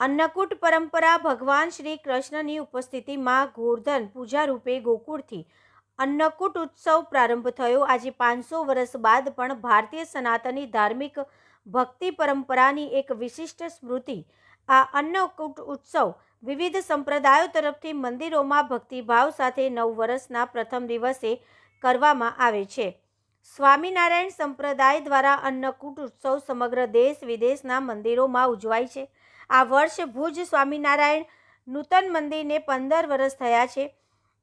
અન્નકૂટ પરંપરા ભગવાન શ્રી કૃષ્ણની ઉપસ્થિતિમાં ગોર્ધન પૂજા રૂપે ગોકુળથી અન્નકૂટ ઉત્સવ પ્રારંભ થયો. આજે પાંચસો વર્ષ બાદ પણ ભારતીય સનાતની ધાર્મિક ભક્તિ પરંપરાની એક વિશિષ્ટ સ્મૃતિ આ અન્નકૂટ ઉત્સવ વિવિધ સંપ્રદાયો તરફથી મંદિરોમાં ભક્તિભાવ સાથે નવ વર્ષના પ્રથમ દિવસે કરવામાં આવે છે. સ્વામિનારાયણ સંપ્રદાય દ્વારા અન્નકૂટ ઉત્સવ સમગ્ર દેશ વિદેશના મંદિરોમાં ઉજવાય છે. આ વર્ષ ભુજ સ્વામિનારાયણ નૂતન મંદિરને પંદર વર્ષ થયા છે.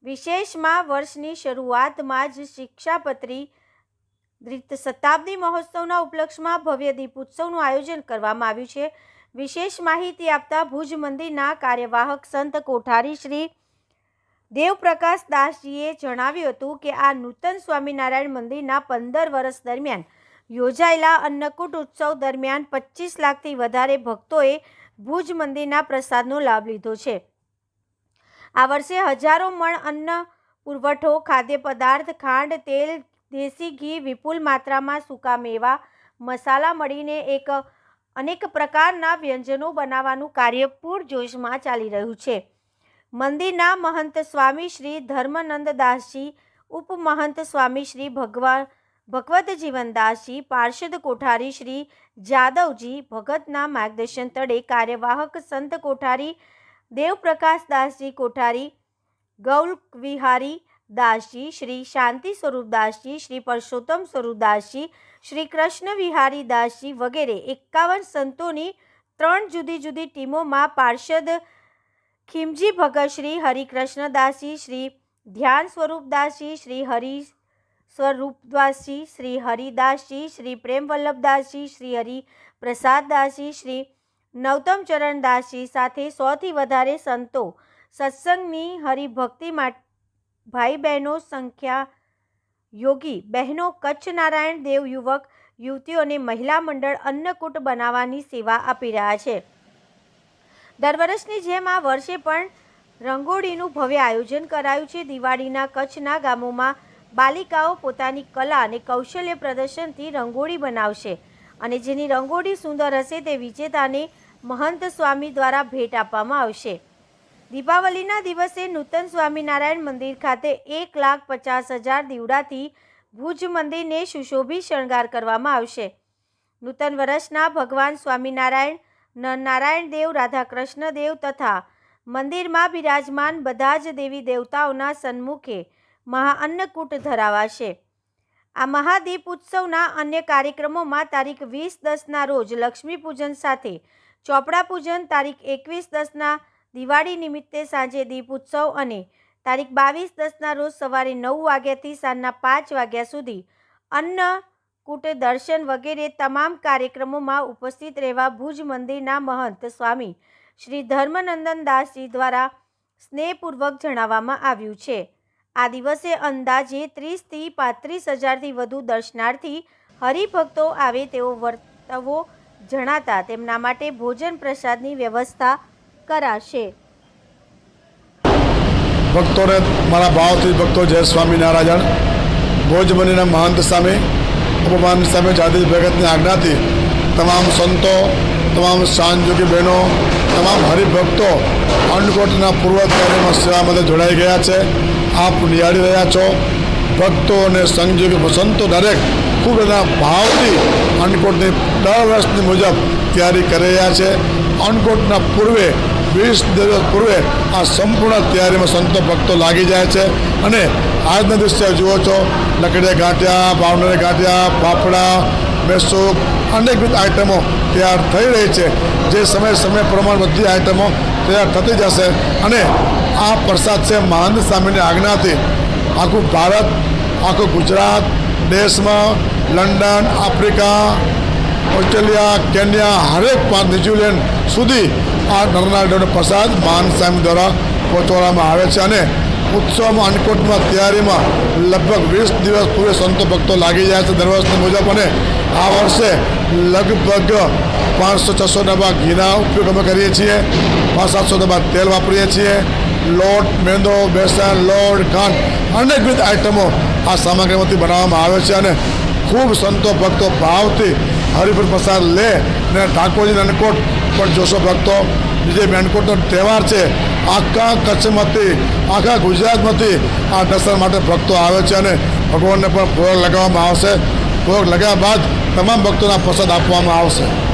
વિશેષમાં વર્ષની શરૂઆતમાં જ શિક્ષાપત્રી શતાબ્દી મહોત્સવના ઉપલક્ષમાં ભવ્ય દીપોત્સવનું આયોજન કરવામાં આવ્યું છે. વિશેષ માહિતી આપતા ભુજ મંદિરના કાર્યવાહક સંત કોઠારી શ્રી દેવપ્રકાશ દાસજીએ જણાવ્યું હતું કે આ નૂતન સ્વામિનારાયણ મંદિરના પંદર વર્ષ દરમિયાન યોજાયેલા અન્નકૂટ ઉત્સવ દરમિયાન પચીસ લાખથી વધારે ભક્તોએ ભુજ મંદિરના પ્રસાદનો લાભ લીધો છે. આ વર્ષે હજારો મણ અન્ન, પુરવઠો ખાદ્ય પદાર્થ ખાંડ, તેલ, દેશી ઘી, વિપુલ માત્રામાં સૂકા મેવા, મસાલા મળીને એક અનેક પ્રકારના વ્યંજનો બનાવવાનું કાર્ય પૂરજોશમાં ચાલી રહ્યું છે. મંદિરના મહંત સ્વામી શ્રી ધર્મનંદદાસજી, ઉપમહંત સ્વામી શ્રી ભગવાન, ભગવત જીવનદાસજી, પાર્ષદ કોઠારી શ્રી જાદવજી, ભગતના માર્ગદર્શન તળે કાર્યવાહક સંત કોઠારી, દેવપ્રકાશદાસજી કોઠારી ગૌલ વિહારી દાસજી, શ્રી શાંતિ સ્વરૂપદાસજી શ્રી પરસોત્તમ સ્વરૂપદાસજી શ્રી કૃષ્ણ વિહારી દાસજી વગેરે એકાવન સંતોની ત્રણ જુદી જુદી ટીમોમાં પાર્ષદ ખીમજી ભગત શ્રી હરિકૃષ્ણદાસજી શ્રી ધ્યાન સ્વરૂપદાસજી શ્રી હરિ સ્વરૂપદાસજી શ્રી હરિદાસજી શ્રી પ્રેમવલ્લભદાસજી શ્રી હરિ પ્રસાદદાસજી શ્રી નવતમ ચરણદાસજી સાથે સોથી વધારે સંતો સત્સંગની હરિભક્તિ માટે ભાઈ બહેનો સંખ્યા યોગી, બહેનો, કચ્છ નારાયણ દેવ યુવક, યુવતીઓને મહિલા મંડળ અન્નકૂટ બનાવવાની સેવા આપી રહ્યા છે. દર વર્ષની જેમ આ વર્ષે પણ રંગોળીનું ભવ્ય આયોજન કરાયું છે. દિવાળીના કચ્છના ગામોમાં બાલિકાઓ પોતાની કલા અને કૌશલ્ય પ્રદર્શનથી રંગોળી બનાવશે અને જેની રંગોળી સુંદર હશે તે વિજેતાને મહંત સ્વામી દ્વારા ભેટ આપવામાં આવશે. દીપાવલીના દિવસે નૂતન સ્વામિનારાયણ મંદિર ખાતે એક લાખ પચાસ હજાર દીવડાથી ભુજ મંદિરને સુશોભિત શણગાર કરવામાં આવશે. નૂતન વર્ષના ભગવાન સ્વામિનારાયણ નરનારાયણ દેવ, રાધાકૃષ્ણ દેવ તથા મંદિરમાં બિરાજમાન બધા જ દેવી દેવતાઓના સન્મુખે મહાઅન્નકૂટ ધરાવાશે. આ મહાદીપ ઉત્સવના અન્ય કાર્યક્રમોમાં તારીખ વીસ દસના રોજ લક્ષ્મી પૂજન સાથે ચોપડા પૂજન તારીખ એકવીસ દસના દિવાળી નિમિત્તે સાંજે દીપ ઉત્સવ અને તારીખ બાવીસ દસના રોજ સવારે નવ વાગ્યાથી સાંજના પાંચ વાગ્યા સુધી અન્ન કૂટ દર્શન વગેરે તમામ કાર્યક્રમોમાં ઉપસ્થિત રહેવા ભુજ મંદિરના મહંત સ્વામી શ્રી ધર્મનંદન દાસજી દ્વારા સ્નેહપૂર્વક જણાવવામાં આવ્યું છે. આ દિવસે અંદાજે ત્રીસથી પાંત્રીસ હજારથી વધુ દર્શનાર્થી હરિભક્તો આવે તેવો વર્તવો જણાતા તેમના માટે ભોજન પ્રસાદની વ્યવસ્થા કરાશે. ભક્તોને મારા ભાવથી ભક્તો જય સ્વામિનારાયણ. ભોજ મંદિરના મહંત સામે ઉપમાન સામે જાતિ ભગતની આજ્ઞાથી તમામ સંતો, તમામ સાંજોગી બહેનો, તમામ હરિભક્તો અન્નકોટના પૂર્વ કાર્યમાં સેવા માટે જોડાઈ ગયા છે. આપ નિહાળી રહ્યા છો. ભક્તો અને સંયોગી સંતો દરેક ખૂબ એના ભાવથી અન્નકોટની દર વર્ષની મુજબ તૈયારી કરી રહ્યા છે. અન્નકોટના પૂર્વે વીસ દિવસ પૂર્વે આ સંપૂર્ણ તૈયારીમાં સંતો ભક્તો લાગી જાય છે અને આજના દિવસે જુઓ છો, લકડીયા ગાંઠિયા, ભાવનગર ગાંઠિયા, ફાફડા મેસૂપ અનેકવિધ આઇટમો તૈયાર થઈ રહી છે. જે સમય સમય પ્રમાણે બધી આઇટમો તૈયાર થતી જશે અને આ પ્રસાદ છે મહાનંદ સ્વામીની આજ્ઞાથી આખું ભારત, આખું ગુજરાત, દેશમાં લંડન, આફ્રિકા, ઓસ્ટ્રેલિયા, કેન્યા, હરેક ન્યુઝીલેન્ડ સુધી આ નરનાળીનો પ્રસાદ માન સાહેબ દ્વારા પહોંચવામાં આવે છે અને ઉત્સવમાં અન્નકૂટમાં તૈયારીમાં લગભગ વીસ દિવસ પૂરે સંતો ભક્તો લાગી જાય છે દર વર્ષની મુજબ અને આ વર્ષે લગભગ પાંચસો છસો ડબ્બા ઘીના ઉપયોગ અમે કરીએ છીએ. પાંચ સાતસો ડબ્બા તેલ વાપરીએ છીએ. લોટ, મેંદો બેસન લોટ, ખાંડ અનેકવિધ આઇટમો આ સામગ્રીમાંથી બનાવવામાં આવે છે અને ખૂબ સંતો ભક્તો ભાવથી હરિભર પ્રસાદ લે અને ઠાકોરજીના અન્નકોટ પણ જોશો ભક્તો જે મેનકોટનો તહેવાર છે. આખા કચ્છમાંથી, આખા ગુજરાતમાંથી આ દર્શન માટે ભક્તો આવે છે અને ભગવાનને પણ ભોગ લગાવવામાં આવશે. ભોગ લગાવ્યા બાદ તમામ ભક્તોના પ્રસાદ આપવામાં આવશે.